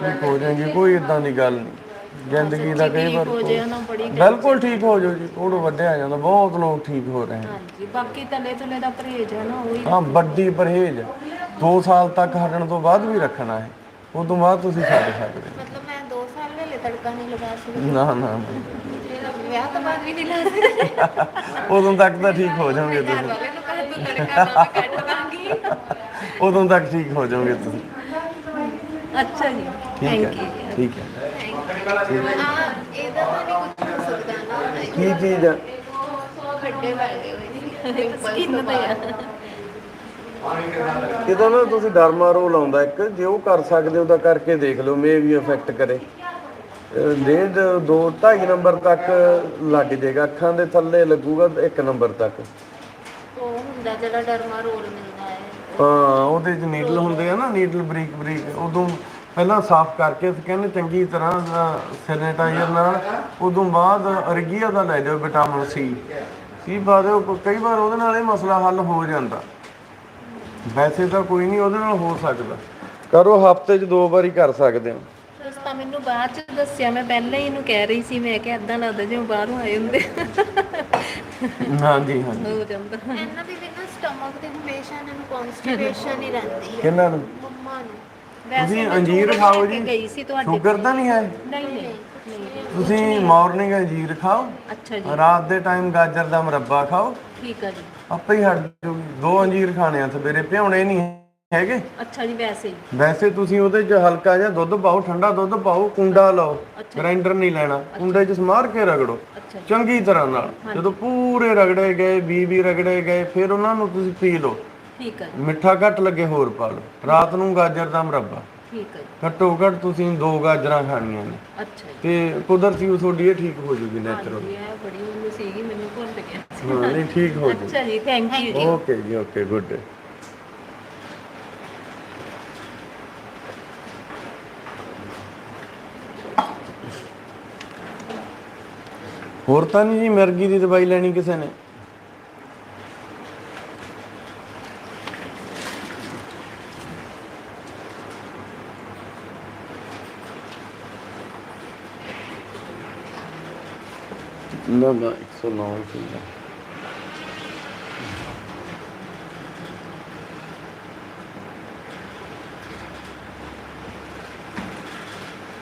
Speaker 1: ਠੀਕ ਹੋ ਜਾਏਂਗੀ ਕੋਈ ਇਦਾਂ ਦੀ ਗੱਲ ਨਹੀਂ। ਜ਼ਿੰਦਗੀ ਦਾ ਕਈ ਵਾਰ
Speaker 3: ਹੋ ਜੇ ਨਾ ਬੜੀ
Speaker 1: ਬਿਲਕੁਲ ਠੀਕ ਹੋ। ਜਾਓ ਜੀ ਕੋੜ ਵੱਡਿਆ ਜਾਂਦਾ ਬਹੁਤ ਲੋਕ ਠੀਕ ਹੋ ਰਹੇ ਨੇ।
Speaker 3: ਹਾਂਜੀ ਬਾਕੀ ਤਲੇ ਤੁਲੇ ਦਾ ਪਰਹੇਜ ਹੈ ਨਾ ਉਹੀ
Speaker 1: ਹਾਂ ਵੱਡੀ ਪਰਹੇਜ਼ 2 ਸਾਲ ਤੱਕ ਹਟਣ ਤੋਂ ਬਾਅਦ ਵੀ ਰੱਖਣਾ ਹੈ ਉਸ ਤੋਂ ਬਾਅਦ ਤੁਸੀਂ ਛੱਡ ਸਕਦੇ
Speaker 6: ਮਤਲਬ ਮੈਂ 2 ਸਾਲ ਵੇਲੇ ਤੜਕਾ ਨਹੀਂ ਲਗਾ ਸਕਦੀ।
Speaker 1: ਨਾ ਨਾ ਨਾ।
Speaker 6: ਵਿਆਹ ਤੋਂ ਬਾਅਦ ਵੀ ਨਹੀਂ ਲਾ ਸਕਦੀ।
Speaker 1: ਉਦੋਂ ਤੱਕ ਤਾਂ ਠੀਕ ਹੋ ਜਾਓਗੇ ਤੁਸੀਂ।
Speaker 6: ਵਾਲੇ ਨੂੰ ਕਹੇ ਤੂੰ ਤੜਕਾ ਨਾ ਮੈਂ ਕੱਟ ਦਾਂਗੀ
Speaker 1: ਉਦੋਂ ਤੱਕ ਠੀਕ ਹੋ ਜਾਓਗੇ ਤੁਸੀਂ।
Speaker 3: ਅੱਛਾ ਜੀ
Speaker 1: ਠੀਕ
Speaker 3: ਥੈਂਕ
Speaker 1: ਹੈ
Speaker 3: ਯੂ
Speaker 1: ਠੀਕ ਹੈ।
Speaker 6: ਆ ਇਹਦਾ ਤਾਂ ਨਹੀਂ ਕੁਝ ਹੋ ਸਕਦਾ ਨਾ
Speaker 1: ਕੀ ਚੀਜ਼ ਹੈ
Speaker 6: ਖੱਡੇ ਵਾਲੇ ਹੋਏ ਨੇ
Speaker 3: ਸਕਿਨ ਤੇ ਆ।
Speaker 1: ਇਹਦਾ ਨਾ ਤੁਸੀਂ ਡਰਮਾ ਰੋਲ ਆਉਂਦਾ ਇੱਕ ਜੇ ਉਹ ਕਰ ਸਕਦੇ ਹੋ ਤਾਂ ਕਰਕੇ ਦੇਖ ਲਓ ਮੇ ਵੀ ਇਫੈਕਟ ਕਰੇ। ਅਹ ਡੇਢ ਦੋ 2.5 ਨੰਬਰ ਤੱਕ ਲੱਗ ਜਾਏਗਾ ਅੱਖਾਂ ਦੇ ਥੱਲੇ ਲੱਗੂਗਾ 1 ਨੰਬਰ ਤੱਕ।
Speaker 6: ਉਹ ਹੁੰਦਾ ਜਿਹੜਾ ਡਰਮਾ ਰੋਲ ਮਿਲਦਾ। ਹੈ
Speaker 1: ਹਾਂ ਉਹਦੇ ਚ ਨੀਡਲ ਹੁੰਦੇ ਆ ਨਾ ਨੀਡਲ ਬਰੀਕ ਬਰੀਕ ਉਦੋਂ ਪਹਿਲਾਂ ਸਾਫ਼ ਕਰਕੇ ਸਕਿਨ ਚੰਗੀ ਤਰ੍ਹਾਂ ਸੈਨੀਟਾਈਜ਼ਰ ਨਾਲ ਉਦੋਂ ਬਾਅਦ ਅਰਗੀਆ ਦਾ ਲੈ ਜਾਓ ਵਿਟਾਮਿਨ ਸੀ ਕ- ਕਈ ਵਾਰ ਉਹਦੇ ਨਾਲ ਇਹ ਮਸਲਾ ਹੱਲ ਹੋ ਜਾਂਦਾ। ਵੈਸੇ ਤਾਂ ਕੋਈ ਨਹੀਂ ਉਹਦੇ ਨਾਲ ਹੋ ਸਕਦਾ। ਕਰੋ ਹਫ਼ਤੇ 'ਚ ਦੋ ਵਾਰੀ ਕਰ ਸਕਦੇ ਹੋ।
Speaker 3: ਤਾਂ ਮੈਨੂੰ ਬਾਅਦ ਚ ਦੱਸਿਆ ਮੈਂ ਪਹਿਲਾਂ ਹੀ ਇਹਨੂੰ ਕਹਿ ਰਹੀ ਸੀ ਮੈਂ ਕਿਹਾ ਇਦਾਂ ਲੱਗਦਾ ਜਿਵੇਂ ਬਾਹਰੋਂ ਆਏ ਹੁੰਦੇ।
Speaker 1: ਹਾਂਜੀ ਹਾਂਜੀ।
Speaker 3: ਹੋ ਜਾਂਦਾ।
Speaker 6: ਇਹਨਾਂ ਦੀ ਵੀ ਨਾ ਸਟਮਕ ਤੇ ਹਮੇਸ਼ਾ ਇਹਨਾਂ ਨੂੰ ਕਨਸਟੀਪੇਸ਼ਨ ਹੀ ਰਹਿੰਦੀ ਹੈ।
Speaker 1: ਕਿੰਨਾਂ ਨੂੰ?
Speaker 6: ਮੰਮਾ ਨੂੰ।
Speaker 3: ਵੈਸੇ
Speaker 1: ਤੁਸੀਂ ਅੰਜੀਰ ਖਾਓ ਜੀ।
Speaker 3: ਗਈ ਸੀ ਤੁਹਾਡੇ
Speaker 1: ਸ਼ੂਗਰ ਤਾਂ ਨਹੀਂ ਹੈ
Speaker 3: ਨਹੀਂ ਨਹੀਂ
Speaker 1: ਤੁਸੀਂ ਮਾਰਨਿੰਗ ਅੰਜੀਰ ਖਾਓ।
Speaker 3: ਅੱਛਾ ਜੀ।
Speaker 1: ਰਾਤ ਦੇ ਟਾਈਮ ਗਾਜਰ ਦਾ ਮੁਰੱਬਾ ਖਾਓ।
Speaker 3: ਠੀਕ ਆ ਜੀ।
Speaker 1: ਆਪੇ ਹੀ ਹਟ ਜਾਊਗੀ। ਦੋ ਅੰਜੀਰ ਖਾਣੇ ਆ ਸਵੇਰੇ ਭਿਉਣੇ ਨਹੀਂ ਹੈਗੇ?
Speaker 3: ਅੱਛਾ ਜੀ ਵੈਸੇ ਹੀ
Speaker 1: ਵੈਸੇ ਤੁਸੀਂ ਉਹਦੇ 'ਚ ਹਲਕਾ ਜਿਹਾ ਦੁੱਧ ਪਾਓ ਠੰਡਾ ਦੁੱਧ ਪਾਓ ਕੁੰਡਾ ਲਾਓ ਗ੍ਰਾਈਂਡਰ ਨਹੀਂ ਲੈਣਾ। ਕੁੰਡੇ 'ਚ ਸਮਾਰ ਕੇ ਰਗੜੋ
Speaker 3: ਅੱਛਾ ਜੀ।
Speaker 1: ਚੰਗੀ ਤਰ੍ਹਾਂ ਨਾਲ। ਜਦੋਂ ਪੂਰੇ ਰਗੜੇ ਗਏ ਬੀ ਵੀ ਰਗੜੇ ਗਏ ਫਿਰ ਉਹਨਾਂ ਨੂੰ ਤੁਸੀਂ ਪੀ ਲਓ।
Speaker 3: ਠੀਕ ਜੀ।
Speaker 1: ਮਿੱਠਾ ਘੱਟ ਲੱਗੇ ਹੋਰ ਪਾ ਲਓ। ਰਾਤ ਨੂੰ ਗਾਜਰ ਦਾ ਮੁਰੱਬਾ।
Speaker 3: ਠੀਕ ਆ ਜੀ।
Speaker 1: ਘੱਟੋ ਘੱਟ ਤੁਸੀਂ ਦੋ ਗਾਜਰਾਂ ਖਾਣੀਆਂ ਨੇ।
Speaker 3: ਅੱਛਾ ਜੀ।
Speaker 1: ਤੇ ਕੁਦਰਤੀ ਉਹ ਤੁਹਾਡੀ ਇਹ ਠੀਕ ਹੋ ਜੂਗੀ ਨੈਚੁਰਲ
Speaker 3: ਇਹ ਬੜੀ ਮੈਨੂੰ ਸੀਗੀ ਮੈਨੂੰ ਭੁੱਲ ਗਿਆ
Speaker 1: ਹਾਂ ਨਹੀਂ ਠੀਕ ਹੋ ਜੂ।
Speaker 3: ਅੱਛਾ ਜੀ ਥੈਂਕ ਯੂ ਜੀ।
Speaker 1: ਓਕੇ ਜੀ ਓਕੇ ਗੁੱਡ ਹੋਰ ਤਾਂ ਨਹੀਂ ਜੀ ਮਿਰਗੀ ਦੀ ਦਵਾਈ ਲੈਣੀ ਕਿਸੇ ਨੇ। ਨਾ ਨਾ 109 ਸੀ